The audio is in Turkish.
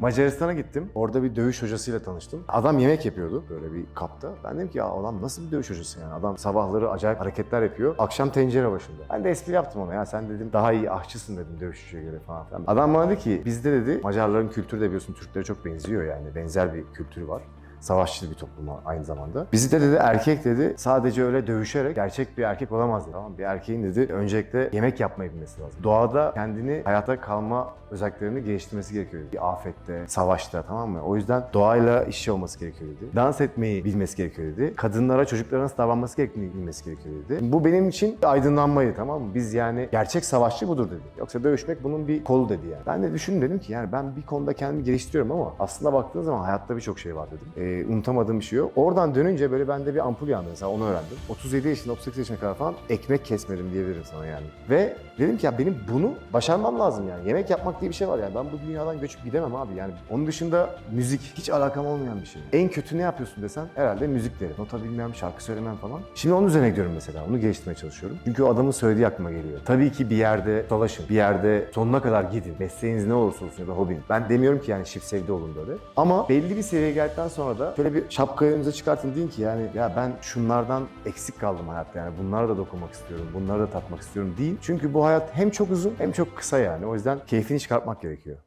Macaristan'a gittim. Orada bir dövüş hocasıyla tanıştım. Adam yemek yapıyordu böyle bir kapta. Ben dedim ki ya adam nasıl bir dövüş hocası yani? Adam sabahları acayip hareketler yapıyor. Akşam tencere başında. Ben de espri yaptım ona ya sen dedim daha iyi aşçısın dedim dövüşçüye göre falan filan. Adam bana dedi ki bizde dedi Macarların kültürü de biliyorsun Türklere çok benziyor yani. Benzer bir kültürü var savaşçı bir topluma aynı zamanda. Bizi de dedi erkek dedi sadece öyle dövüşerek gerçek bir erkek olamaz dedi. Tamam bir erkeğin dedi öncelikle yemek yapmayı bilmesi lazım. Doğada kendini hayata kalma özelliklerini geliştirmesi gerekiyor dedi. Afette, savaşta tamam mı? O yüzden doğayla işi olması gerekiyor dedi. Dans etmeyi bilmesi gerekiyor dedi. Kadınlara, çocuklara nasıl davranması gerektiğini bilmesi gerekiyor dedi. Bu benim için aydınlanmaydı tamam mı? Biz yani gerçek savaşçı budur dedi. Yoksa dövüşmek bunun bir kolu dedi yani. Ben de düşündüm dedim ki yani ben bir konuda kendimi geliştiriyorum ama aslında baktığın zaman hayatta birçok şey var dedim. Ee, unutamadığım bir şey yok. Oradan dönünce böyle bende bir ampul yandı mesela onu öğrendim. 37 yaşında 38 yaşına kadar falan ekmek kesmedim diyebilirim sana yani. Ve dedim ki ya benim bunu başarmam lazım yani. Yemek yapmak diye bir şey var yani. Ben bu dünyadan göçüp gidemem abi yani. Onun dışında müzik hiç alakam olmayan bir şey. En kötü ne yapıyorsun desen herhalde müzik derim. Nota bilmem, şarkı söylemem falan. Şimdi onun üzerine gidiyorum mesela. Onu geliştirmeye çalışıyorum. Çünkü o adamın söylediği aklıma geliyor. Tabii ki bir yerde dolaşın. Bir yerde sonuna kadar gidin. Mesleğiniz ne olursa olsun ya da hobin. Ben demiyorum ki yani çift sevdi olun böyle. Ama belli bir seviyeye geldikten sonra da şöyle bir şapkayı önünüze çıkartın deyin ki yani ya ben şunlardan eksik kaldım hayatta yani bunlara da dokunmak istiyorum, bunları da tatmak istiyorum değil. Çünkü bu hayat hem çok uzun hem çok kısa yani. O yüzden keyfini çıkartmak gerekiyor.